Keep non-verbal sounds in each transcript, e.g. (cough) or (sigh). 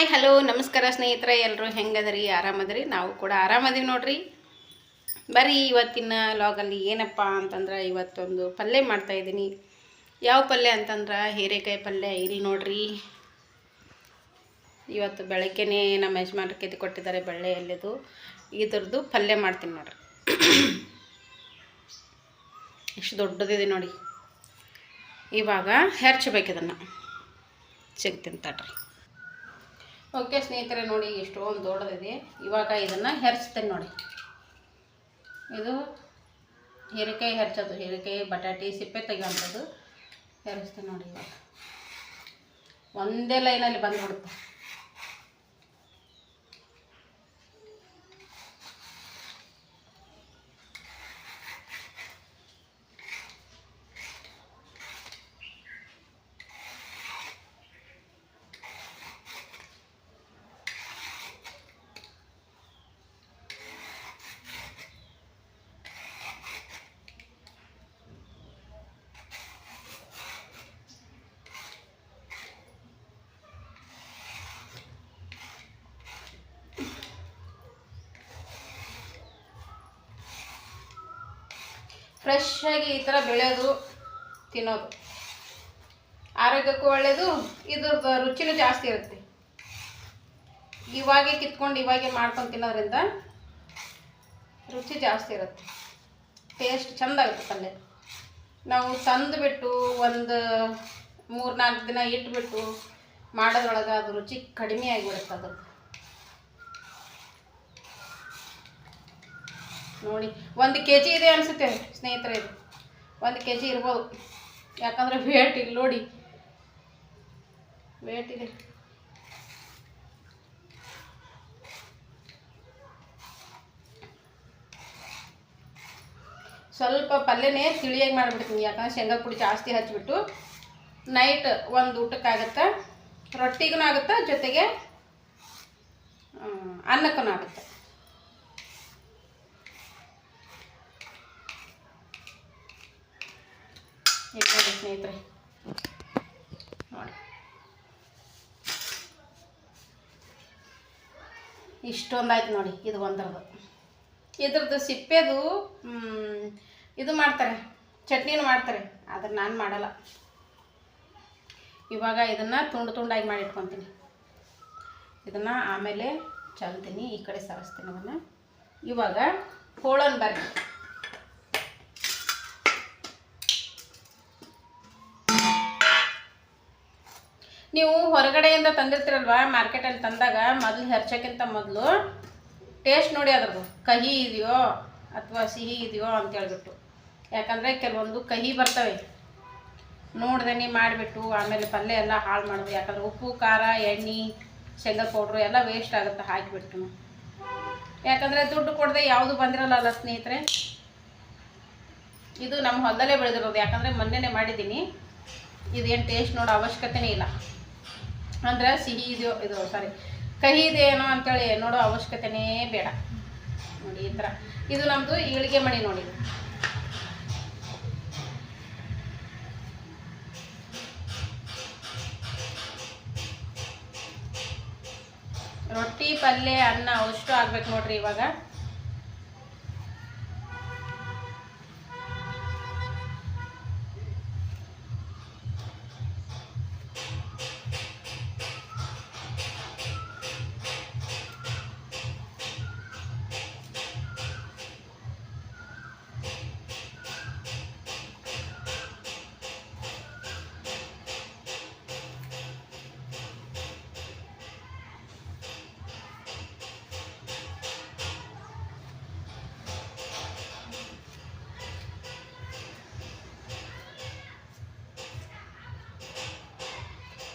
Hi, hello, ನಮಸ್ಕಾರ ಸ್ನೇಹಿತರೆ ಎಲ್ಲರೂ ಹೆಂಗದ್ರಿ? ಆರಾಮದ್ರಿ? ನಾವು ಕೂಡ ಆರಾಮದೀವಿ ನೋಡ್ರಿ. ಬರೀ ಇವತ್ತಿನ ಲಾಗಲ್ಲಿ ಏನಪ್ಪ ಅಂತಂದ್ರೆ ಇವತ್ತೊಂದು ಪಲ್ಯ ಮಾಡ್ತಾಯಿದ್ದೀನಿ ಯಾವ ಪಲ್ಯ ಅಂತಂದ್ರೆ ಹೀರೆಕಾಯಿ ಪಲ್ಯ ಇಲ್ಲಿ ನೋಡ್ರಿ. ಇವತ್ತು ಬೆಳಗ್ಗೆನೇ ನಮ್ಮ ಯಜಮಾನ್ರ ಕೆತ್ತಿ ಕೊಟ್ಟಿದ್ದಾರೆ ಬೆಳ್ಳೆಯಲ್ಲಿದು ಇದ್ರದ್ದು ಪಲ್ಯ ಮಾಡ್ತೀನಿ ನೋಡ್ರಿ. ಎಷ್ಟು ದೊಡ್ಡದಿದೆ ನೋಡಿ. ಇವಾಗ ಹೆರ್ಚಬೇಕು ಇದನ್ನು ಸಿಗ್ತೀನಿ ತಡ್ರಿ ಓಕೆ ಸ್ನೇಹಿತರೆ ನೋಡಿ, ಎಷ್ಟೊಂದು ದೊಡ್ಡದಿದೆ. ಇವಾಗ ಇದನ್ನು ಹೆರ್ಚ್ತೇನೆ ನೋಡಿ. ಇದು ಹೀರೆಕಾಯಿ ಹೆರ್ಚೋದು. ಹೀರೆಕಾಯಿ, ಬಟಾಟಿ, ಸಿಪ್ಪೆ ತೆಗೆಯುವಂಥದ್ದು. ಹೆರಿಸ್ತೇನೆ ನೋಡಿ ಇವಾಗ. ಒಂದೇ ಲೈನಲ್ಲಿ ಬಂದ್ಬಿಡುತ್ತೆ. ಫ್ರೆಶ್ ಆಗಿ ಈ ಥರ ಬೆಳೆಯೋದು ತಿನ್ನೋದು. ಆರೋಗ್ಯಕ್ಕೂ ಒಳ್ಳೆಯದು ಇದು ರುಚಿನೂ ಜಾಸ್ತಿ ಇರುತ್ತೆ. ಇವಾಗೆ ಕಿತ್ಕೊಂಡು ಇವಾಗೆ ಮಾಡ್ಕೊಂಡು ತಿನ್ನೋದ್ರಿಂದ ರುಚಿ ಜಾಸ್ತಿ ಇರುತ್ತೆ. ಟೇಸ್ಟ್ ಚೆಂದ ಆಗುತ್ತೆ ಪಲ್ಯ. ನಾವು ತಂದುಬಿಟ್ಟು ಒಂದು ಮೂರು ನಾಲ್ಕು ದಿನ ಇಟ್ಬಿಟ್ಟು ಮಾಡೋದ್ರೊಳಗೆ ಅದು ರುಚಿ ಕಡಿಮೆ ಆಗಿಬಿಡುತ್ತೆ ಅದು. ನೋಡಿ, ಒಂದು ಕೆ ಜಿ ಇದೆ ಅನಿಸುತ್ತೆ. ಸ್ನೇಹಿತರೆ, ಇದು. ಒಂದು ಕೆ ಜಿ ಇರ್ಬೋದು. ಯಾಕಂದರೆ ವೇಟ್ ಇಲ್ಲಿ ನೋಡಿ. ವೇಟ್ ಇದೆ. ಸ್ವಲ್ಪ ಪಲ್ಯನೇ ತಿಳಿಯಾಗಿ ಮಾಡಿಬಿಡ್ತೀನಿ. ಯಾಕಂದ್ರೆ ಶೇಂಗಾ ಪುಡಿ ಜಾಸ್ತಿ ಹಚ್ಚಿಬಿಟ್ಟು ನೈಟ್ ಒಂದು ಊಟಕ್ಕಾಗತ್ತೆ ರೊಟ್ಟಿಗೂ ಆಗುತ್ತೆ, ಜೊತೆಗೆ ಅನ್ನಕ್ಕೂ ಆಗುತ್ತೆ. ನೋಡಿ ಸ್ನೇಹಿತರೆ, ನೋಡಿ. ಇಷ್ಟೊಂದಾಯ್ತು ನೋಡಿ, ಇದು ಒಂಥರದ್ದು ಇದ್ರದ್ದು ಸಿಪ್ಪೆದು ಇದು ಮಾಡ್ತಾರೆ, ಚಟ್ನಿನೂ ಮಾಡ್ತಾರೆ, ಆದ್ರೆ ನಾನು ಮಾಡಲ್ಲ. ಇವಾಗ ಇದನ್ನು ತುಂಡು ತುಂಡಾಗಿ ಮಾಡಿ ಇಟ್ಕೊತೀನಿ ಇದನ್ನು ಆಮೇಲೆ ಚಲ್ತೀನಿ, ಈ ಕಡೆ ಸರಿಸ್ತೀನಿ ಅದನ್ನು. ಇವಾಗ ಹೋಳನ್ ಬರ್ರಿ. ನೀವು ಹೊರಗಡೆಯಿಂದ ತಂದಿರ್ತೀರಲ್ವ ಮಾರ್ಕೆಟಲ್ಲಿ ತಂದಾಗ, ಮೊದಲು ಹೆರ್ಚೋಕ್ಕಿಂತ ಮೊದಲು ಟೇಸ್ಟ್ ನೋಡಿ ಅದ್ರದ್ದು. ಕಹಿ ಇದೆಯೋ ಅಥವಾ ಸಿಹಿ ಇದೆಯೋ ಅಂತ ಹೇಳ್ಬಿಟ್ಟು. ಯಾಕಂದರೆ ಕೆಲವೊಂದು ಕಹಿ ಬರ್ತವೆ. ನೋಡ್ದೇನೆ ಮಾಡಿಬಿಟ್ಟು, ಆಮೇಲೆ ಪಲ್ಯ ಎಲ್ಲ ಹಾಳು ಮಾಡೋದು. ಯಾಕಂದ್ರೆ ಉಪ್ಪು, ಖಾರ, ಎಣ್ಣೆ, ಶೇಂಗಾ ಪೌಡ್ರು ಎಲ್ಲ ವೇಸ್ಟ್ ಆಗುತ್ತೆ ಹಾಕಿಬಿಟ್ಟು. ಯಾಕಂದರೆ ದುಡ್ಡು ಕೊಡದೆ ಯಾವುದು ಬಂದಿರಲ್ಲ ಸ್ನೇಹಿತರೆ. ಇದು ನಮ್ಮ ಹೊಲದಲ್ಲೇ ಬೆಳೆದಿರೋದು. ಯಾಕಂದರೆ ಮೊನ್ನೆನೇ ಮಾಡಿದ್ದೀನಿ. ಇದೇನು ಟೇಸ್ಟ್ ನೋಡೋ ಅವಶ್ಯಕತೆನೇ ಇಲ್ಲ. ಅಂದ್ರೆ ಸಿಹಿ ಇದೆಯೋ ಇದು ಸಾರಿ ಕಹಿ ಇದೆಯೇನೋ ಅಂತೇಳಿ ನೋಡೋ ಅವಶ್ಯಕತೆನೇ ಬೇಡ. ನೋಡಿ ಈ ಥರ ಇದು ನಮ್ಮದು ಈಳಿಗೆ ಮಣಿ ನೋಡಿ. ರೊಟ್ಟಿ, ಪಲ್ಯ, ಅನ್ನ ಅವಷ್ಟು ಆಗ್ಬೇಕು ನೋಡ್ರಿ ಇವಾಗ.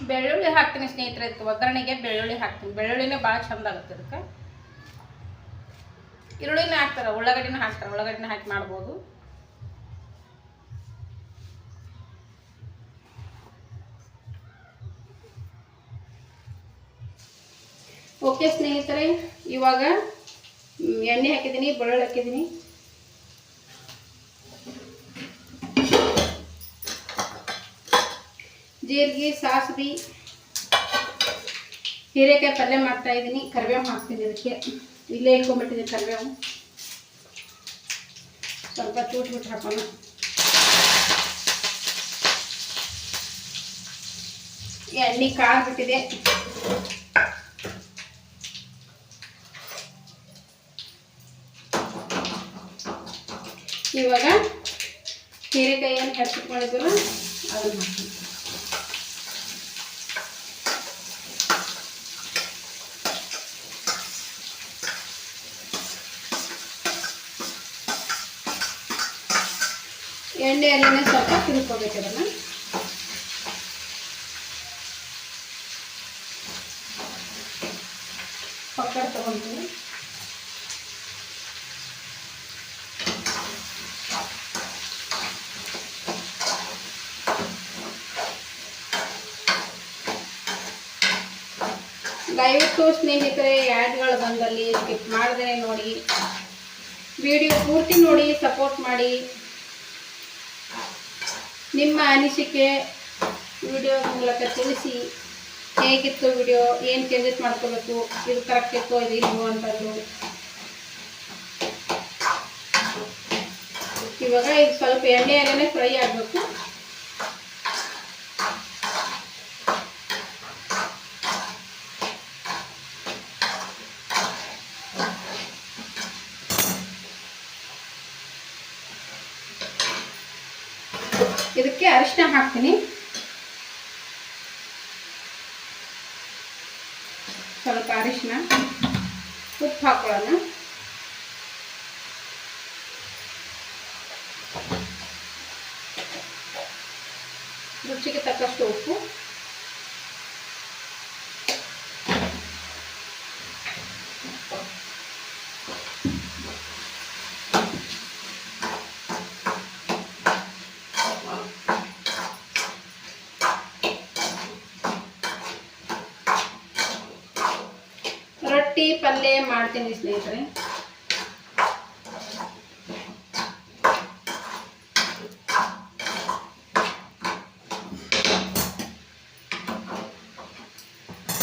ಬೆಳ್ಳುಳ್ಳಿ ಹಾಕ್ತೀನಿ ಸ್ನೇಹಿತರೆ ಇದಕ್ಕೆ ಒಗ್ಗರಣೆಗೆ ಬೆಳ್ಳುಳ್ಳಿ ಹಾಕ್ತೀನಿ. ಬೆಳ್ಳುಳ್ಳಿನೇ ಭಾಳ ಚಂದ ಆಗುತ್ತೆ ಅದಕ್ಕೆ ಈರುಳ್ಳಿನೇ ಹಾಕ್ತಾರೆ, ಉಳ್ಳಾಗಡ್ಡಿನ ಹಾಕ್ತಾರೆ, ಉಳ್ಳಾಗಡ್ಡಿನ ಹಾಕಿ ಮಾಡ್ಬೋದು. ಓಕೆ ಸ್ನೇಹಿತರೆ, ಇವಾಗ ಎಣ್ಣೆ ಹಾಕಿದ್ದೀನಿ, ಬೆಳ್ಳುಳ್ಳಿ ಹಾಕಿದ್ದೀನಿ. ಜೀರಿಗೆ, ಸಾಸಿವೆ. ಹೀರೆಕಾಯಿ ಪಲ್ಯ ಮಾಡ್ತಾ ಇದ್ದೀನಿ. ಕರಿಬೇವು ಹಾಕ್ತೀನಿ ಅದಕ್ಕೆ ಇಲ್ಲೇ ಇಟ್ಕೊಂಡ್ಬಿಟ್ಟಿದ್ದೀನಿ ಕರಿಬೇವು. ಸ್ವಲ್ಪ ಚೂಟ್ಬಿಟ್ಟು ಹಾಕೋಣ. ಎಣ್ಣೆ ಕಾದ್ಬಿಟ್ಟಿದೆ ಇವಾಗ ಹೀರೆಕಾಯಿ ಏನು ಹೆಚ್ಚಿಟ್ಕೊಂಡಿದ್ರು ಅದನ್ನು ಹಾಕ್ತೀನಿ ಎಣ್ಣೆಯಲ್ಲಿನೇ ಸ್ವಲ್ಪ ತಿರುಗ್ಕೋಬೇಕು ಅದನ್ನು ಪಕ್ಕಡ ತಗೊಂತೀನಿ. ದಯವಿಟ್ಟು ಸ್ನೇಹಿತರೆ ಆ್ಯಡ್ಗಳು ಬಂದಲ್ಲಿ ಸ್ಕಿಪ್ ಮಾಡಿದ್ರೆ ನೋಡಿ. ವಿಡಿಯೋ ಪೂರ್ತಿ ನೋಡಿ ಸಪೋರ್ಟ್ ಮಾಡಿ. ನಿಮ್ಮ ಅನಿಸಿಕೆ ವಿಡಿಯೋ ಮೂಲಕ ತಿಳಿಸಿ ಹೇಗಿತ್ತು ವಿಡಿಯೋ ಏನು ಚೇಂಜಸ್ ಮಾಡ್ಕೋಬೇಕು, ಇದು ಕರೆಕ್ಟ್ ಇತ್ತು ಇದು ಇಲ್ವೋ ಅಂತದ್ದು. ಇವಾಗ ಇದು ಸ್ವಲ್ಪ ಎಣ್ಣೆಯಲ್ಲೇ ಫ್ರೈ ಆಗಬೇಕು ಇದಕ್ಕೆ ಅರಿಶಿನ ಹಾಕ್ತೀನಿ ಸ್ವಲ್ಪ ಅರಿಶಿನ ಉಪ್ಪು ಹಾಕೊಳ್ಳೋಣ ರುಚಿಗೆ ತಕ್ಕಷ್ಟು ಉಪ್ಪು ರೊಟ್ಟಿ ಪಲ್ಯ ಮಾಡ್ತೀನಿ ಸ್ನೇಹಿತರೆ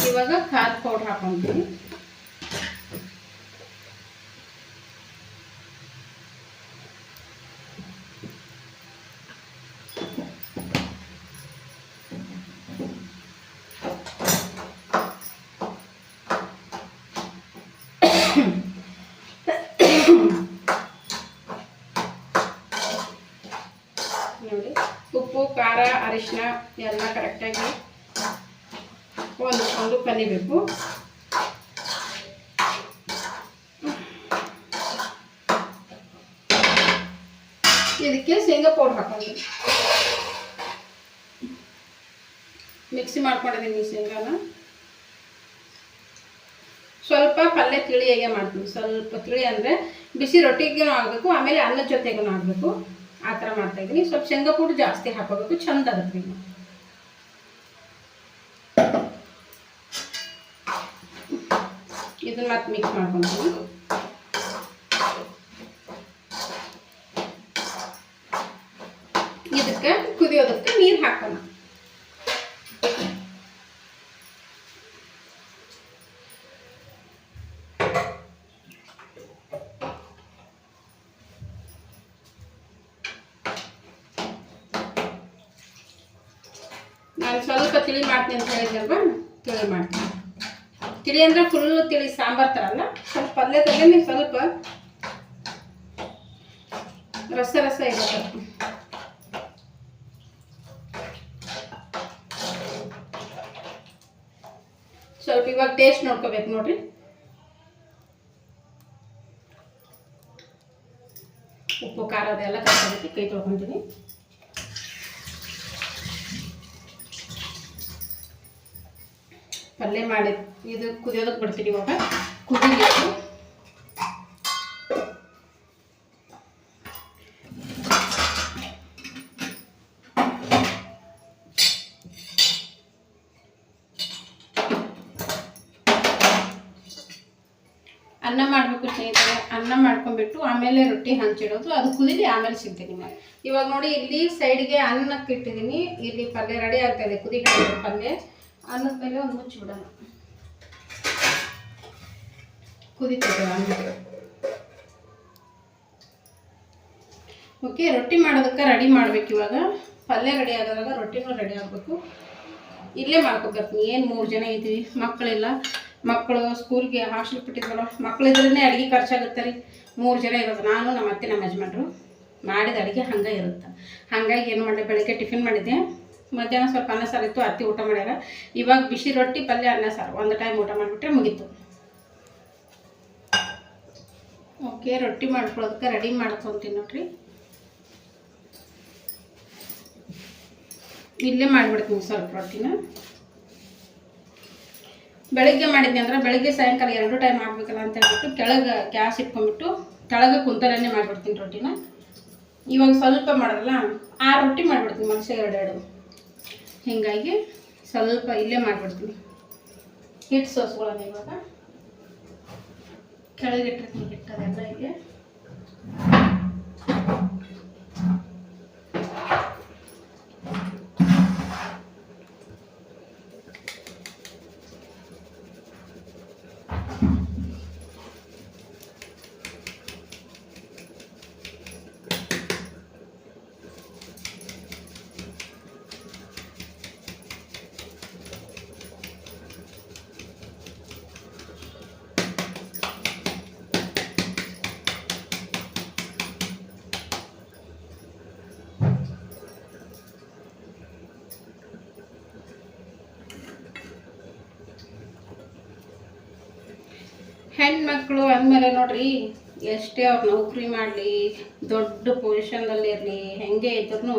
ಇವಾಗ ಖಾರ ಪೌಡ್ರ್ ಹಾಕೊಂತೀನಿ ನೋಡಿ ಉಪ್ಪು ಖಾರ ಅರಿಶಿನ ಎಲ್ಲ ಕರೆಕ್ಟಾಗಿ ಹೊಂದಿಸ್ಕೊಂಡು ಕಲಿಬೇಕು ಇದಕ್ಕೆ ಶೇಂಗಾ ಪೌಡ್ರ್ ಹಾಕೊಂಡು ಮಿಕ್ಸಿ ಮಾಡ್ಕೊಂಡಿದ್ದೀನಿ ಶೇಂಗಾನ. ಸ್ವಲ್ಪ ಪಲ್ಯ ತಿಳಿಯಾಗೆ ಮಾಡ್ತೀನಿ. ಸ್ವಲ್ಪ ತಿಳಿ ಅಂದರೆ ಬಿಸಿ ರೊಟ್ಟಿಗೂ ಆಗಬೇಕು, ಆಮೇಲೆ ಅನ್ನದ ಜೊತೆಗೂ ಆಗಬೇಕು. ಆ ಥರ ಮಾಡ್ತಾಯಿದ್ದೀನಿ ಸ್ವಲ್ಪ ಶೇಂಗಾ ಪುಡಿ ಜಾಸ್ತಿ ಹಾಕೋಬೇಕು ಚಂದ ಆಗುತ್ತೆ. ಇದನ್ನ ಮತ್ತೆ ಮಿಕ್ಸ್ ಮಾಡ್ಕೊತೀನಿ ಇದಕ್ಕೆ ಕುದಿಯೋದಕ್ಕೆ ನೀರು ಹಾಕೋಣ. ನಾನು ಸ್ವಲ್ಪ ತಿಳಿ ಮಾಡ್ತೀನಿ ಅಂತ ಹೇಳಿದ್ನಲ್ವ? ತಿಳಿ ಮಾಡ್ತೀನಿ. ತಿಳಿ ಅಂದ್ರೆ ಫುಲ್ ತಿಳಿ, ಸಾಂಬಾರ್ ಥರ ಅಲ್ಲ ಸ್ವಲ್ಪ ಪಲ್ಯದಲ್ಲೇ ಸ್ವಲ್ಪ ರಸ ರಸ ಇರುತ್ತೆ. ಸ್ವಲ್ಪ ಇವಾಗ ಟೇಸ್ಟ್ ನೋಡ್ಕೋಬೇಕು ನೋಡ್ರಿ. ಉಪ್ಪು, ಖಾರ ಅದೆಲ್ಲ ಕೈ ತೊಳ್ಕೊತೀನಿ. ಪಲ್ಯ ಮಾಡಿ, ಇದು ಕುದಿಯೋದಕ್ಕೆ ಬಿಡ್ತೀನಿ ಇವಾಗ. ಕುದಿಬೇಕು ಅನ್ನ ಮಾಡಬೇಕು ಸ್ನೇಹಿತರೆ, ಅನ್ನ ಮಾಡ್ಕೊಂಡ್ಬಿಟ್ಟು ಆಮೇಲೆ ರೊಟ್ಟಿ ಹಂಚಿಡೋದು. ಅದು ಕುದಿಲಿ ಆಮೇಲೆ ಸಿಗ್ತೀನಿ ಇವಾಗ ನೋಡಿ, ಇಲ್ಲಿ ಸೈಡ್ಗೆ ಅನ್ನಕ್ಕೆ ಇಟ್ಟಿದ್ದೀನಿ. ಇಲ್ಲಿ ಪಲ್ಯ ರೆಡಿ ಆಗ್ತಾಯಿದೆ ಕುದಿ ಪಲ್ಯ. ಅನ್ನದ ಮೇಲೆ ಒಂದು ಮುಚ್ಚಿಬಿಡೋಣ ಕುದಿತದೆ ಅನ್ನ ಓಕೆ, ರೊಟ್ಟಿ ಮಾಡೋದಕ್ಕೆ ರೆಡಿ ಮಾಡ್ಬೇಕು ಇವಾಗ. ಪಲ್ಯ ರೆಡಿ ಆಗೋದಾಗ ರೊಟ್ಟಿನೂ ರೆಡಿ ಆಗಬೇಕು. ಇಲ್ಲೇ ಮಾಡ್ಕೋಬೇಕು ಏನು ಮೂರು ಜನ ಇದ್ದೀವಿ, ಮಕ್ಕಳಿಲ್ಲ. ಮಕ್ಕಳು ಸ್ಕೂಲ್ಗೆ ಹಾಸ್ಟೆಲ್ ಬಿಟ್ಟಿದ್ವಲ್ಲ ಮಕ್ಕಳಿದ್ರೇ ಅಡುಗೆ ಖರ್ಚಾಗುತ್ತೆ ರೀ. ಮೂರು ಜನ ಇರೋದು, ನಾನು ನಮ್ಮ ಅತ್ತೆ ನಮ್ಮ ಯಜಮಾನ್ರು. ಮಾಡಿದ ಅಡುಗೆ ಹಂಗೆ ಇರುತ್ತೆ. ಹಾಗಾಗಿ ಏನು ಮಾಡಿದೆ, ಬೆಳಗ್ಗೆ ಟಿಫಿನ್ ಮಾಡಿದ್ದೆ. ಮಧ್ಯಾಹ್ನ ಸ್ವಲ್ಪ ಅನ್ನ ಸಾರು ಇತ್ತು, ಅತ್ತಿ ಊಟ ಮಾಡ್ಯಾರ. ಇವಾಗ ಬಿಸಿ ರೊಟ್ಟಿ, ಪಲ್ಯ, ಅನ್ನ ಸಾರು. ಒಂದು ಟೈಮ್ ಊಟ ಮಾಡಿಬಿಟ್ರೆ ಮುಗೀತು. ಓಕೆ, ರೊಟ್ಟಿ ಮಾಡ್ಕೊಳ್ಳೋದಕ್ಕೆ ರೆಡಿ ಮಾಡ್ಕೊತೀನಿ ನೋಡ್ರಿ ಇಲ್ಲೇ ಮಾಡಿಬಿಡ್ತೀನಿ ಸ್ವಲ್ಪ ರೊಟ್ಟಿನ. ಬೆಳಗ್ಗೆ ಮಾಡಿದ್ನಿ ಅಂದ್ರೆ ಬೆಳಗ್ಗೆ ಸಾಯಂಕಾಲ ಎರಡು ಟೈಮ್ ಆಗಬೇಕಲ್ಲ ಅಂತ ಹೇಳ್ಬಿಟ್ಟು ಕೆಳಗೆ ಗ್ಯಾಸ್ ಇಟ್ಕೊಂಡ್ಬಿಟ್ಟು ಕೆಳಗೆ ಕುಂತಲನ್ನೇ ಮಾಡಿಬಿಡ್ತೀನಿ ರೊಟ್ಟಿನ. ಇವಾಗ ಸ್ವಲ್ಪ ಮಾಡೋದಲ್ಲ ಆ ರೊಟ್ಟಿ ಮಾಡಿಬಿಡ್ತೀನಿ ಮನುಷ್ಯ ಎರಡೆರಡು. ಹೀಗಾಗಿ ಸ್ವಲ್ಪ ಇಲ್ಲೇ ಮಾಡಿಬಿಡ್ತೀನಿ. ಹಿಟ್ಟು ಸೋಸ್ಕೊಳ್ಳೋಣ ಇವಾಗ. ಕೆಳಗೆ ಇಟ್ಟಿರ್ತೀನಿ ಹಿಟ್ಟದೆಲ್ಲ ಹೀಗೆ ಹೆಣ್ಮಕ್ಳು ಅಂದಮೇಲೆ ನೋಡ್ರಿ, ಎಷ್ಟೇ ಅವ್ರು ನೌಕರಿ ಮಾಡಲಿ, ದೊಡ್ಡ ಪೊಸಿಷನ್ದಲ್ಲಿ ಇರಲಿ, ಹೆಂಗೆ ಇದ್ರೂ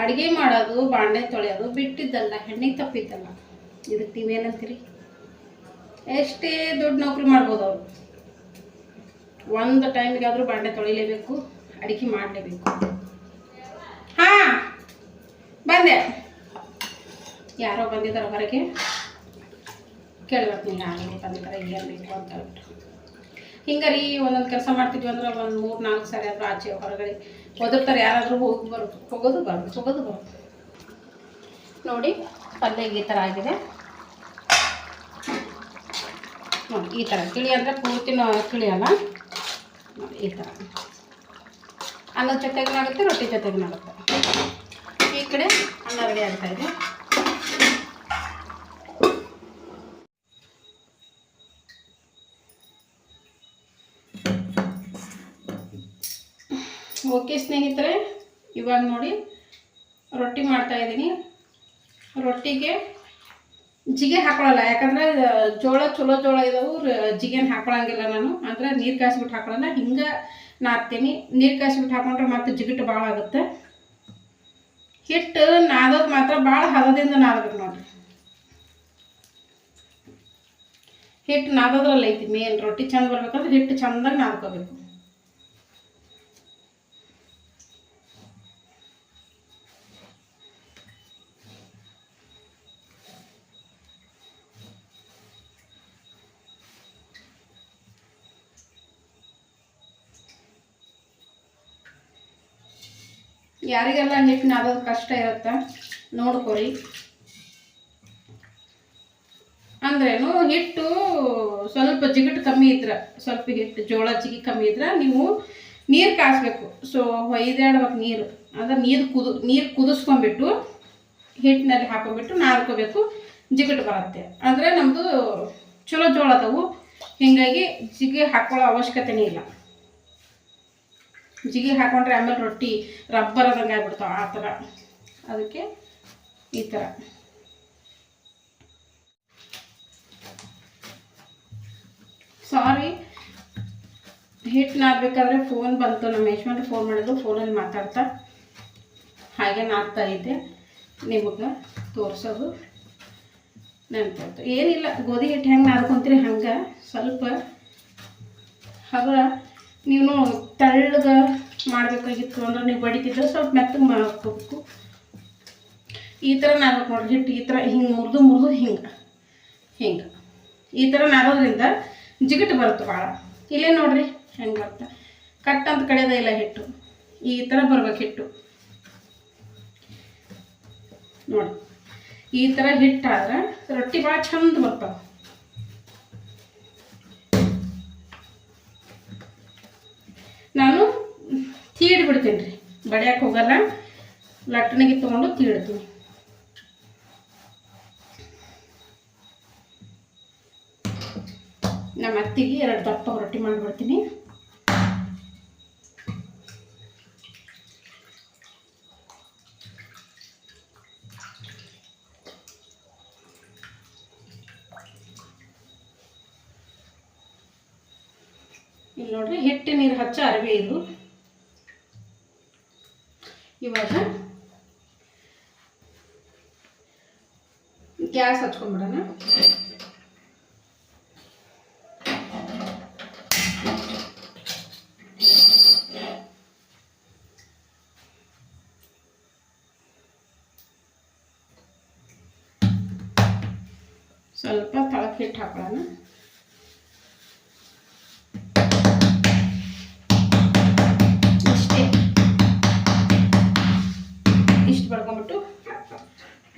ಅಡುಗೆ ಮಾಡೋದು, ಬಾಂಡೆ ತೊಳೆಯೋದು ಬಿಟ್ಟಿದ್ದಲ್ಲ ಹೆಣ್ಣಿಗೆ ತಪ್ಪಿದ್ದಲ್ಲ. ಇದಕ್ಕೆ ನೀವೇನಂತೀರಿ? ಎಷ್ಟೇ ದೊಡ್ಡ ನೌಕರಿ ಮಾಡ್ಬೋದು ಅವರು. ಒಂದು ಟೈಮಿಗಾದರೂ ಬಾಂಡೆ ತೊಳಿಲೇಬೇಕು, ಅಡುಗೆ ಮಾಡಲೇಬೇಕು. ಹಾಂ, ಬಂದೆ. ಯಾರೋ ಬಂದಿದ್ದಾರೆ ಹೊರಗೆ. ಕೇಳ್ಬರ್ತೀನಿ ಯಾರು ಬಂದಿದ್ದಾರೆ ಏನು ಬೇಕು ಅಂತ ಹೇಳ್ಬಿಟ್ಟು. ಹಿಂಗೆ ರೀ ಒಂದೊಂದು ಕೆಲಸ ಮಾಡ್ತಿದ್ವಿ ಅಂದ್ರೆ ಒಂದು ಮೂರು ನಾಲ್ಕು ಸಾರಿ ಆದರೂ ಆಚೆ ಹೊರಗಡೆ ಓದಿರ್ತಾರೆ ಯಾರಾದರೂ ಹೋಗಿ ಬರೋದು. ಹೋಗೋದು ಬರೋದು ಹೋಗೋದು ಬರೋದು. ನೋಡಿ ಪಲ್ಯ ಈ ಥರ ಆಗಿದೆ. ನೋಡಿ, ಈ ಥರ ತಿಳಿ ಅಂದರೆ ಪೂರ್ತಿನೂ ತಿಳಿಯಲ್ಲ ನೋಡಿ, ಈ ಥರ ಅನ್ನದ ಆಗುತ್ತೆ ರೊಟ್ಟಿ ಜೊತೆಗಿನಾಗುತ್ತೆ. ಈ ಕಡೆ ಅನ್ನ ರೆಡಿ ಆಗ್ತಾ ಓಕೆ ಸ್ನೇಹಿತರೆ, ಇವಾಗ ನೋಡಿ ರೊಟ್ಟಿ ಮಾಡ್ತಾ ಇದ್ದೀನಿ. ರೊಟ್ಟಿಗೆ ಜಿಗೆ ಹಾಕೊಳ್ಳಲ್ಲ ಯಾಕಂದ್ರೆ ಜೋಳ ಚಲೋ ಜೋಳ ಇದಾವು ಜಿಗೇನು ಹಾಕೊಳ್ಳಂಗಿಲ್ಲ ನಾನು. ಅಂದ್ರೆ ನೀರು ಕಾಯಿಸ್ಬಿಟ್ಟು ಹಾಕೊಳ್ಳಲ್ಲ ಹಿಂಗೆ ನಾದ್ತೀನಿ. ನೀರು ಕಾಯಿಸ್ಬಿಟ್ಟು ಹಾಕೊಂಡ್ರೆ ಮತ್ತೆ ಜಿಗಿಟ್ಟು ಭಾಳ ಆಗುತ್ತೆ. ಹಿಟ್ಟು ನಾದೋದು ಮಾತ್ರ ಭಾಳ ಹದದಿಂದ ನಾದಬೇಕು ನೋಡಿರಿ. ಹಿಟ್ಟು ನಾದೋದ್ರಲ್ಲಿ ಐತಿ ಮೇನ್, ರೊಟ್ಟಿ ಚಂದ ಬರ್ಬೇಕಂದ್ರೆ ಹಿಟ್ಟು ಚಂದಾಗಿ ನಾದ್ಕೋಬೇಕು. ಯಾರಿಗೆಲ್ಲ ಹಿಟ್ಟು ಆಗೋದು ಕಷ್ಟ ಇರುತ್ತೆ, ನೋಡ್ಕೊರಿ. ಅಂದ್ರೇನು, ಹಿಟ್ಟು ಸ್ವಲ್ಪ ಜಿಗಟ್ ಕಮ್ಮಿ ಇದ್ರೆ, ಸ್ವಲ್ಪ ಹಿಟ್ಟು ಜೋಳ ಜಿಗಿ ಕಮ್ಮಿ ಇದ್ರೆ ನೀವು ನೀರು ಕಾಯಿಸ್ಬೇಕು ಸೊ ಒಯ್ದಾಡ್ಬೇಕು ನೀರು. ಅಂದ್ರೆ ನೀರು ಕುದು, ನೀರು ಕುದಿಸ್ಕೊಂಡ್ಬಿಟ್ಟು ಹಿಟ್ಟಿನಲ್ಲಿ ಹಾಕೊಂಡ್ಬಿಟ್ಟು ನಾದ್ಕೋಬೇಕು, ಜಿಗಟ್ ಬರುತ್ತೆ. ಅಂದರೆ ನಮ್ಮದು ಚಲೋ ಜೋಳ ಅದಾವು. ಹೀಗಾಗಿ ಜಿಗಿ ಹಾಕೊಳ್ಳೋ ಅವಶ್ಯಕತೆನೇ ಇಲ್ಲ. ಜಿಗಿ ಹಾಕೊಂಡ್ರೆ ಆಮೇಲೆ ರೊಟ್ಟಿ ರಬ್ಬರ್ ಆದಂಗೆ ಆಗ್ಬಿಡ್ತಾವೆ ಆ ಥರ. ಅದಕ್ಕೆ ಈ ಥರ. ಸಾರಿ ಹಿಟ್ಟು ನಾದಬೇಕಾದ್ರೆ ಫೋನ್ ಬಂತು. ನಮ್ಮ ಯಜಮಾನ್ರು ಫೋನ್ ಮಾಡಿದ್ರು ಫೋನಲ್ಲಿ ಮಾತಾಡ್ತಾ ಹಾಗೆ ನಾದ್ತಾ ಇದ್ದೆ. ನಿಮಗೆ ತೋರಿಸೋದು ನೆನಪಾಯ್ತು. ಏನಿಲ್ಲ, ಗೋಧಿ ಹಿಟ್ಟು ಹೆಂಗೆ ನಾದ್ಕೊಂತೀರಿ ಹಂಗೆ ಸ್ವಲ್ಪ ಹದ ನೀವು ತೆಳ್ಳಗೆ ಮಾಡಬೇಕಾಗಿತ್ತು ಅಂದ್ರೆ ನೀವು ಬಡಿತಿದ್ರೆ ಸ್ವಲ್ಪ ಮೆತ್ತಗೆ ಮಾಡ್ಕೋಬೇಕು ಈ ಥರ ನಾನು ನೋಡ್ರಿ ಹಿಟ್ಟು ಈ ಥರ ಹಿಂಗೆ ಮುರಿದು ಮುರಿದು ಹಿಂಗೆ ಹಿಂಗೆ. ಈ ಥರ ನಾದೋದ್ರಿಂದ ಜಿಗಿಟ್ ಬರುತ್ತೆ ಭಾಳ ಇಲ್ಲೇ ನೋಡ್ರಿ ಹೆಂಗೆ ಬರುತ್ತೆ ಕಟ್ ಅಂತ ಕಡಿಯೋದೇ ಇಲ್ಲ ಹಿಟ್ಟು. ಈ ಥರ ಬರ್ಬೇಕು ಹಿಟ್ಟು. ನೋಡಿ. ಈ ಥರ ಹಿಟ್ಟಾದ್ರೆ ರೊಟ್ಟಿ ಭಾಳ ಚಂದ ಬರ್ತಾವೆ ನಾನು ತೀಡಿ ಬಿಡ್ತೀನಿ ರೀ ಬಡಿಯಕ್ಕೆ ಹೋಗಲ್ಲ. ಲಟ್ಟಣಿಗೆ ತೊಗೊಂಡು ತೀಡ್ತೀನಿ. ನಮ್ಮ ಅತ್ತಿಗೆ ಎರಡು ದಪ್ಪ ರೊಟ್ಟಿ ಮಾಡಿಬಿಡ್ತೀನಿ. ಇಲ್ಲಿ ನೋಡ್ರಿ ಹಿಟ್ಟು ನೀರು ಹಚ್ಚ ಅರವಿ ಇದು. ಇವಾಗ ಗ್ಯಾಸ್ ಹಚ್ಕೊಂಡ್ಬಿಡೋಣ ಸ್ವಲ್ಪ ತಳಕ್ಕೆ ಹಿಟ್ಟು ಹಾಕೊಳ್ಳೋಣ.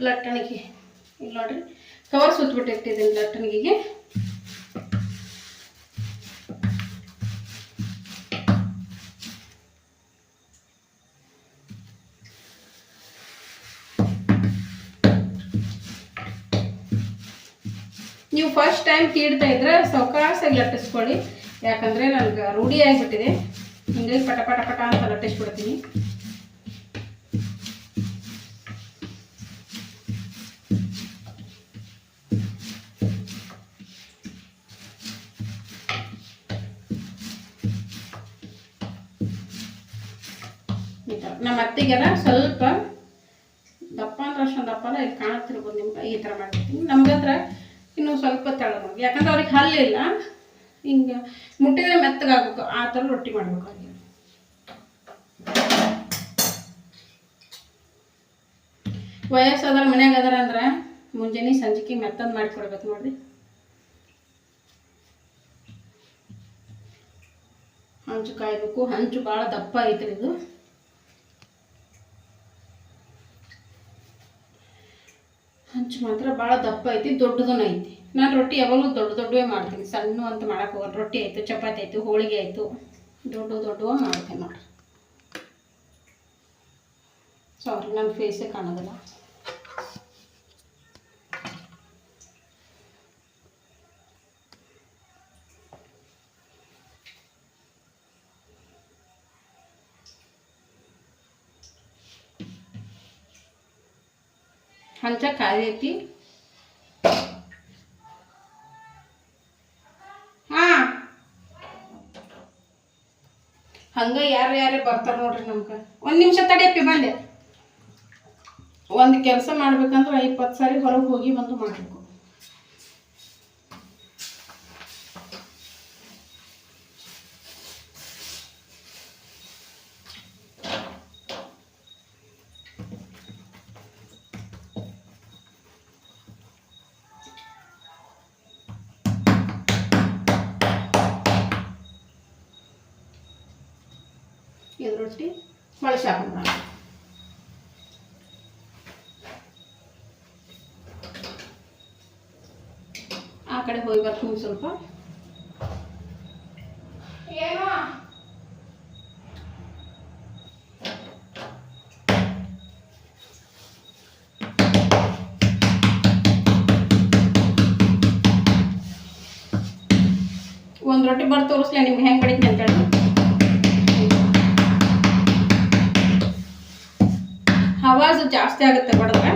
ಲಟ್ಟಣಿಗೆ. ಇಲ್ಲಿ ನೋಡ್ರಿ. ಕವರ್ ಸುತ್ತಬಿಟ್ಟು ಇಟ್ಟಿದ್ದೀನಿ ಲಟ್ಟಣಿಗೆಗೆ. ನೀವು ಫಸ್ಟ್ ಟೈಮ್ ಕೀಡ್ತಾ ಇದ್ರೆ ಸಾವಕಾಸಾಗಿ ಲಟ್ಟಿಸ್ಕೊಳ್ಳಿ. ಯಾಕಂದರೆ ನನಗೆ ರೂಢಿ ಆಗಿಬಿಟ್ಟಿದೆ. ಹಿಂಗಾಗಿ ಪಟ ಪಟ ಪಟ ಅಂತ ಲಟ್ಟಿಸ್ಬಿಡ್ತೀನಿ. ಥರ ಸ್ವಲ್ಪ ದಪ್ಪ ಅಂದ್ರೆ ಅಷ್ಟೊಂದು ದಪ್ಪ ಅಲ್ಲ ಇಲ್ಲಿ ಕಾಣುತ್ತಿರ್ಬೋದು ನಿಮ್ಗೆ, ಈ ಥರ ಮಾಡ್ತೀನಿ ನಮ್ಗೆ ಹತ್ರ ಇನ್ನೂ ಸ್ವಲ್ಪ ತೆಳ ಮಾಡಿ ಯಾಕಂದ್ರೆ ಅವ್ರಿಗೆ ಹಲ್ಲಿಲ್ಲ ಹಿಂಗೆ ಮುಟ್ಟಿದ್ರೆ ಮೆತ್ತಗಾಗಬೇಕು. ಆ ಥರ ರೊಟ್ಟಿ ಮಾಡಬೇಕು ಅವ್ರಿಗೆ. ವಯಸ್ಸಾದ್ರ ಮನ್ಯಾಗ ಅದಾರ ಅಂದ್ರೆ ಮುಂಜಾನೆ ಸಂಜೆಗೆ ಮೆತ್ತಂದು ಮಾಡಿಕೊಡ್ಬೇಕು ನೋಡ್ರಿ. ಹಂಚು ಕಾಯ್ಬೇಕು. ಹಂಚು ಭಾಳ ದಪ್ಪ ಐತ್ರಿ ಇದು. ಹಂಚು ಮಾತ್ರ ಭಾಳ ದಪ್ಪ ಐತಿ ದೊಡ್ಡದೂ ಐತಿ. ನಾನು ರೊಟ್ಟಿ ಯಾವಾಗಲೂ ದೊಡ್ಡ ದೊಡ್ಡವೇ ಮಾಡ್ತೀನಿ. ಸಣ್ಣ ಅಂತ ಮಾಡಕ್ಕೆ ಹೋಗಲ್ಲ. ರೊಟ್ಟಿ ಆಯಿತು, ಚಪಾತಿ ಆಯಿತು, ಹೋಳಿಗೆ ಆಯಿತು. ದೊಡ್ಡ ದೊಡ್ಡವ ಮಾಡ್ತೀನಿ ನೋಡಿರಿ. ಸಾರಿ ನನ್ನ ಫೇಸೇ ಕಾಣೋದಿಲ್ಲ. ಹಂಚ ಕಾದೈತಿ ಹಾ. ಹಂಗ ಯಾರು ಯಾರೇ ಬರ್ತಾರೆ ನೋಡ್ರಿ ನಮ್ಗೆ. ಒಂದು ನಿಮಿಷ ತಡಿಯಪ್ಪಿ ಬಂದೆ. ಒಂದು ಕೆಲಸ ಮಾಡ್ಬೇಕಂದ್ರೆ ಇಪ್ಪತ್ತು ಸಾರಿ ಹೊರಗೆ ಹೋಗಿ ಬಂದು ಮಾಡಬೇಕು. ಬಳಸಿ ಹಾಕೊಂಡ್ಬಿಡೋಣ ಆ ಕಡೆ ಹೋಗಿ ಬರ್ತೀನಿ ಸ್ವಲ್ಪ ಏನೋ ಒಂದು ರೊಟ್ಟಿ ಬರ್ ತೋರಿಸ್ಲೇ ನಿಮ್ಗೆ ಹೆಂಗೆ ಬಡಿತೀನಿ ಅಂತ ಜಾಸ್ತಿ ಆಗುತ್ತೆ ಬಡಿದ್ರೆ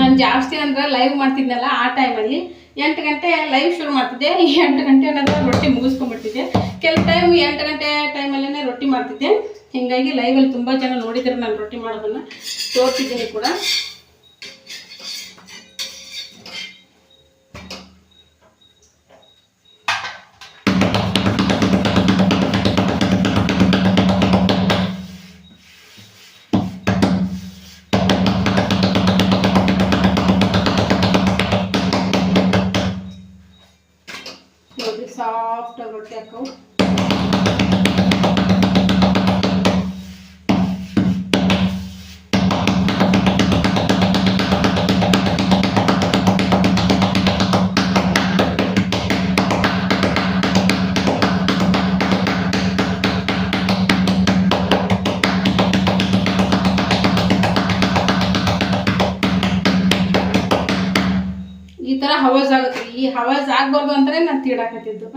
ನಾನು ಜಾಸ್ತಿ ಅಂದ್ರೆ ಲೈವ್ ಮಾಡ್ತಿದ್ನಲ್ಲ ಆ ಟೈಮಲ್ಲಿ ಎಂಟು ಗಂಟೆ ಲೈವ್ ಶುರು ಮಾಡ್ತಿದ್ದೆ. ಎಂಟು ಗಂಟೆ ಅನ್ನೋದು ರೊಟ್ಟಿ ಮುಗಿಸ್ಕೊಂಡ್ಬಿಟ್ಟಿದ್ದೆ. ಕೆಲವು ಟೈಮ್ ಎಂಟು ಗಂಟೆ ಟೈಮಲ್ಲೇ ರೊಟ್ಟಿ ಮಾಡ್ತಿದ್ದೆ. ಹೀಗಾಗಿ ಲೈವಲ್ಲಿ ತುಂಬ ಜನ ನೋಡಿದ್ರು ನಾನು ರೊಟ್ಟಿ ಮಾಡೋದನ್ನು. ತೋರಿಸಿದ್ದೀನಿ ಕೂಡ. ಈ ಹವಾಜ್ ಆಗ್ಬಾರ್ದು ಅಂತಾನೆ ನಾನು ತೀಡಾಕತ್ತಿದ್ದು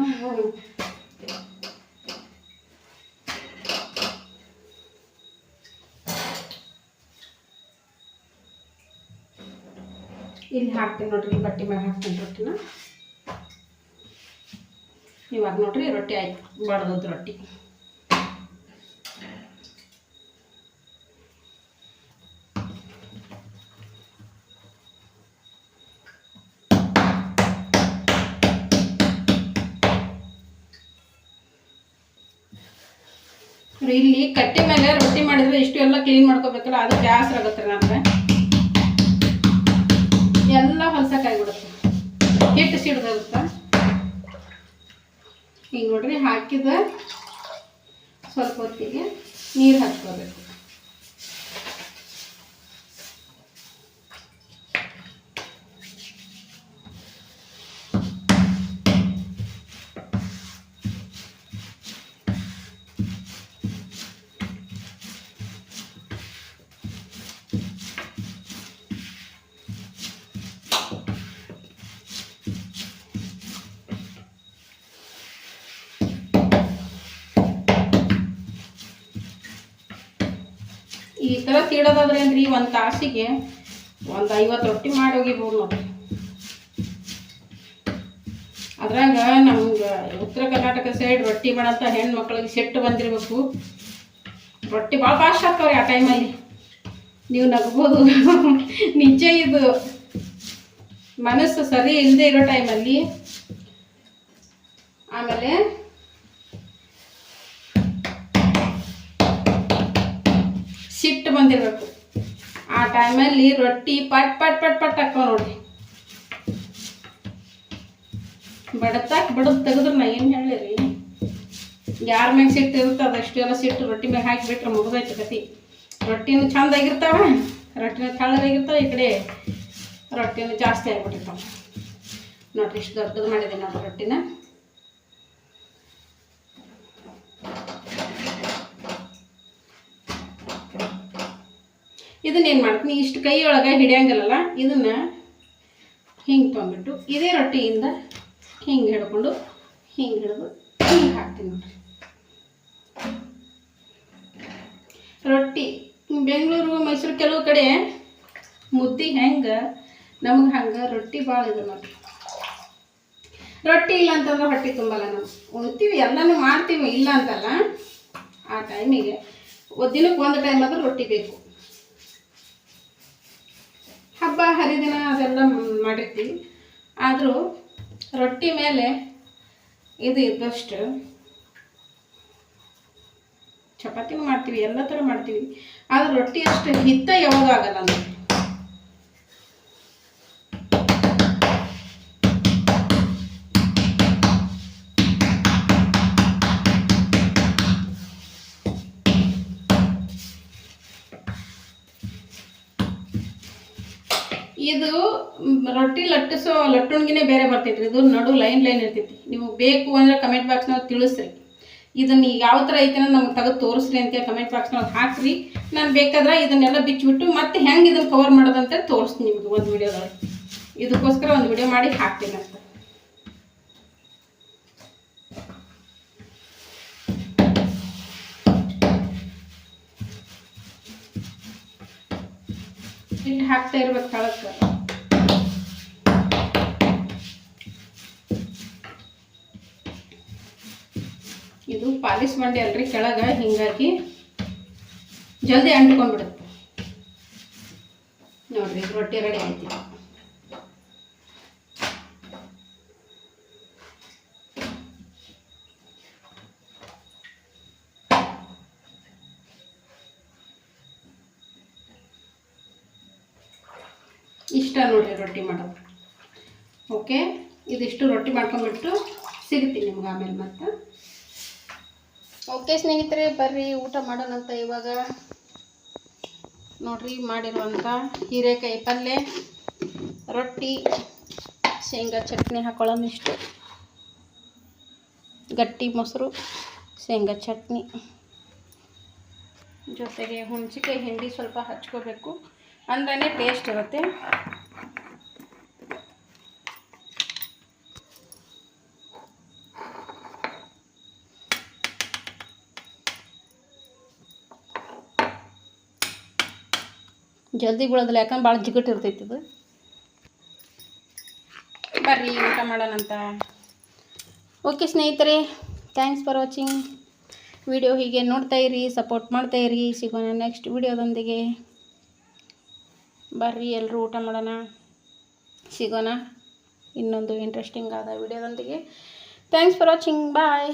ಇಲ್ಲಿ ಹಾಕ್ತೀನಿ ನೋಡ್ರಿ ಬಟ್ಟೆ ಮ್ಯಾಗ ಹಾಕ್ತೀನಿ ರೊಟ್ಟಿನ. ಇವಾಗ ನೋಡ್ರಿ ರೊಟ್ಟಿ ಆಯ್ತು. ಬಡ್ದದ್ದು ರೊಟ್ಟಿ. ಇಲ್ಲಿ ಕಟ್ಟಿ ಮೇಲೆ ರೊಟ್ಟಿ ಮಾಡಿದ್ರೆ ಇಷ್ಟು ಎಲ್ಲ ಕ್ಲೀನ್ ಮಾಡ್ಕೋಬೇಕಲ್ಲ, ಅದು ಗ್ಯಾಸ್ ಆಗುತ್ತೆ ನಮ್ಗೆ. ಎಲ್ಲ ಹೊಲ್ಸಕ್ಕಾಗ್ಬಿಡುತ್ತೆ. ಹಿಟ್ಟು ಸಿಡ್ದಿರುತ್ತೆ ಈಗ ನೋಡ್ರಿ ಹಾಕಿದ ಸ್ವಲ್ಪ ಹೊತ್ತಿಗೆ ನೀರು ಹಾಕ್ಕೋಬೇಕು. ಥರ ತೀಡೋದಾದ್ರೆ ಅಂದ್ರೆ ಈ ಒಂದು ತಾಸಿಗೆ ಒಂದು ಐವತ್ತು ರೊಟ್ಟಿ ಮಾಡಿ ಹೋಗಿಬೋದು ನೋಡ್ರಿ. ಅದ್ರಾಗ ನಮ್ಗೆ ಉತ್ತರ ಕರ್ನಾಟಕ ಸೈಡ್ ರೊಟ್ಟಿ ಮಾಡಂತ ಹೆಣ್ಮಕ್ಳಿಗೆ ಸೆಟ್ ಬಂದಿರಬೇಕು. ರೊಟ್ಟಿ ಭಾಳ ಫಾಸ್ಟ್ ಹಾಕ್ತಾವ್ರಿ ಆ ಟೈಮಲ್ಲಿ ನೀವು ನಗ್ಬೋದು. (laughs) ನಿಜ ಇದು. ಮನಸ್ಸು ಸರಿ ಇಲ್ಲದೆ ಇರೋ ಟೈಮಲ್ಲಿ ಆಮೇಲೆ ಸಿಟ್ಟು ಬಂದಿರಬೇಕು. ಆ ಟೈಮಲ್ಲಿ ರೊಟ್ಟಿ ಪಟ್ ಪಟ್ ಪಟ್ ಪಟ್ ಹಾಕೋ ನೋಡಿ ಬಡತಾಕ್ ಬಡದ್ ತೆಗೆದ್ರೆ ನಾ ಏನು ಹೇಳಿರಿ ಯಾರ ಮ್ಯಾಗ ಸಿಟ್ಟು ಇರುತ್ತೆ ಅದಷ್ಟು ಎಲ್ಲ ಸಿಟ್ಟು ರೊಟ್ಟಿ ಮ್ಯಾಗ ಹಾಕಿಬಿಟ್ರೆ ಮುಗಿದೈತೆ ಕತಿ ರೊಟ್ಟಿನೂ ಚಂದಾಗಿರ್ತಾವ, ರೊಟ್ಟಿನ ತೆಳ್ಳಗಾಗಿರ್ತಾವ ಈ ಕಡೆ. ರೊಟ್ಟಿನೂ ಜಾಸ್ತಿ ಆಗಿಬಿಟ್ಟಿರ್ತಾವ. ನೋಡ್ರಿ ಇಷ್ಟು ದೊಡ್ಡದು ಮಾಡಿದೆ ನೋಡ್ರಿ ರೊಟ್ಟಿನ. ಇದನ್ನ ಏನು ಮಾಡ್ತೀನಿ? ಇಷ್ಟು ಕೈಯೊಳಗೆ ಹಿಡಿಯಂಗಿಲ್ಲಲ್ಲ, ಇದನ್ನು ಹಿಂಗೆ ತೊಗೊಂಡ್ಬಿಟ್ಟು ಇದೇ ರೊಟ್ಟಿಯಿಂದ ಹಿಂಗೆ ಹಿಡ್ಕೊಂಡು, ಹಿಂಗೆ ಹಿಡಿದು ಹಿಂಗೆ ಹಾಕ್ತೀನಿ ನೋಡಿರಿ. ರೊಟ್ಟಿ, ಬೆಂಗಳೂರು, ಮೈಸೂರು ಕೆಲವು ಕಡೆ ಮುದ್ದೆ ಹೆಂಗೆ, ನಮಗೆ ಹಂಗೆ ರೊಟ್ಟಿ ಭಾಳ ಇದೆ ನೋಡ್ರಿ. ರೊಟ್ಟಿ ಇಲ್ಲ ಅಂತಂದ್ರೆ ಹೊಟ್ಟೆ ತುಂಬಲ್ಲ ನಾವು ಉಣ್ತೀವಿ, ಎಲ್ಲನೂ ಮಾಡ್ತೀವಿ, ಇಲ್ಲ ಅಂತಲ್ಲ, ಆ ಟೈಮಿಗೆ ದಿನಕ್ಕೆ ಒಂದು ಟೈಮ್ ಆದರೂ ರೊಟ್ಟಿ ಬೇಕು. ಹಬ್ಬ, ಹರಿದಿನ ಅದೆಲ್ಲ ಮಾಡಿರ್ತೀವಿ. ಆದರೂ ರೊಟ್ಟಿ ಮೇಲೆ ಇದು ಇದ್ದಷ್ಟು ಚಪಾತಿನೂ ಮಾಡ್ತೀವಿ, ಎಲ್ಲ ಥರ ಮಾಡ್ತೀವಿ. ಆದರೆ ರೊಟ್ಟಿ ಅಷ್ಟು ಹಿತ್ತ ಯಾವಾಗ ಆಗಲ್ಲ ಇದು ರೊಟ್ಟಿ ಲಟ್ಟಿಸೋ ಲಟ್ಟಣಿಗೆನೇ ಬೇರೆ ಬರ್ತೈತ್ರಿ. ಇದು ನಡು ಲೈನ್ ಲೈನ್ ಇರ್ತೈತಿ. ನೀವು ಬೇಕು ಅಂದ್ರೆ ಕಮೆಂಟ್ ಬಾಕ್ಸ್ನಾಗ ತಿಳಿಸ್ರಿ. ಇದನ್ನು ಯಾವ ಥರ ಐತೆ ನಮ್ಗೆ ತೆಗೆದು ತೋರಿಸ್ರಿ ಅಂತ ಕಮೆಂಟ್ ಬಾಕ್ಸ್ನಾಗ ಹಾಕ್ರಿ. ನಾನು ಬೇಕಾದ್ರೆ ಇದನ್ನೆಲ್ಲ ಬಿಚ್ಚಿಬಿಟ್ಟು ಮತ್ತೆ ಹೆಂಗೆ ಇದನ್ನು ಕವರ್ ಮಾಡೋದಂತ ತೋರಿಸ್ತೀನಿ ನಿಮ್ಗೆ ಒಂದು ವಿಡಿಯೋದಲ್ಲಿ ಇದಕ್ಕೋಸ್ಕರ ಒಂದು ವಿಡಿಯೋ ಮಾಡಿ ಹಾಕ್ತೀನಿ ಅಂತ. ಹಿಟ್ಟು ಹಾಕ್ತಾ ಇರ್ಬೇಕು ಕಳಕ್ಕೆ. ಇದು ಪಾಲಿಸ್ ಮಾಡಿ ಅಲ್ರಿ ಕೆಳಗೆ, ಹಿಂಗಾಗಿ ಜಲ್ದಿ ಅಂಟ್ಕೊಂಡ್ಬಿಡುತ್ತೆ. ನೋಡ್ರಿ ರೊಟ್ಟಿ ರೆಡಿ ಆಯ್ತು. ಇಷ್ಟ ನೋಡಿರಿ ರೊಟ್ಟಿ ಮಾಡೋದು. ಓಕೆ ಇದಿಷ್ಟು ರೊಟ್ಟಿ ಮಾಡ್ಕೊಂಡ್ಬಿಟ್ಟು ಸಿಗ್ತೀನಿ ನಿಮ್ಗೆ ಆಮೇಲೆ ಮತ್ತೆ. ಓಕೆ ಸ್ನೇಹಿತರೆ, ಬರ್ರಿ, ಊಟ ಮಾಡೋಣಂತ ಇವಾಗ. ನೋಡ್ರಿ ಮಾಡಿರುವಂಥ ಹೀರೆಕಾಯಿ ಪಲ್ಯ ರೊಟ್ಟಿ, ಶೇಂಗಾ ಚಟ್ನಿ ಹಾಕೊಳ್ಳೋಣ ಇಷ್ಟು. ಗಟ್ಟಿ ಮೊಸರು, ಶೇಂಗಾ ಚಟ್ನಿ. ಜೊತೆಗೆ ಹುಣಸಿಕಾಯಿ ಹಿಂಡಿ ಸ್ವಲ್ಪ ಹಚ್ಕೋಬೇಕು. ಅಂದ್ರೇ ಟೇಸ್ಟ್ ಇರುತ್ತೆ. ಜಲ್ದಿ ಬೀಳೋದಿಲ್ಲ, ಯಾಕಂದ್ರೆ ಭಾಳ ಜಿಗಟ್ ಇರ್ತೈತಿ ಇದು. ಬರ್ರಿ, ಊಟ ಮಾಡೋಣಂತ ಓಕೆ ಸ್ನೇಹಿತರೆ ಥ್ಯಾಂಕ್ಸ್ ಫಾರ್ ವಾಚಿಂಗ್ ವಿಡಿಯೋ ಹೀಗೆ ನೋಡ್ತಾ ಇರಿ ಸಪೋರ್ಟ್ ಮಾಡ್ತಾ ಇರಿ. ಸಿಗೋಣ ನೆಕ್ಸ್ಟ್ ವಿಡಿಯೋದೊಂದಿಗೆ ಬರ್ರಿ ಎಲ್ಲರೂ ಊಟ ಮಾಡೋಣ. ಸಿಗೋಣ ಇನ್ನೊಂದು ಇಂಟ್ರೆಸ್ಟಿಂಗ್ ಆದ ವಿಡಿಯೋದೊಂದಿಗೆ ಥ್ಯಾಂಕ್ಸ್ ಫಾರ್ ವಾಚಿಂಗ್ ಬಾಯ್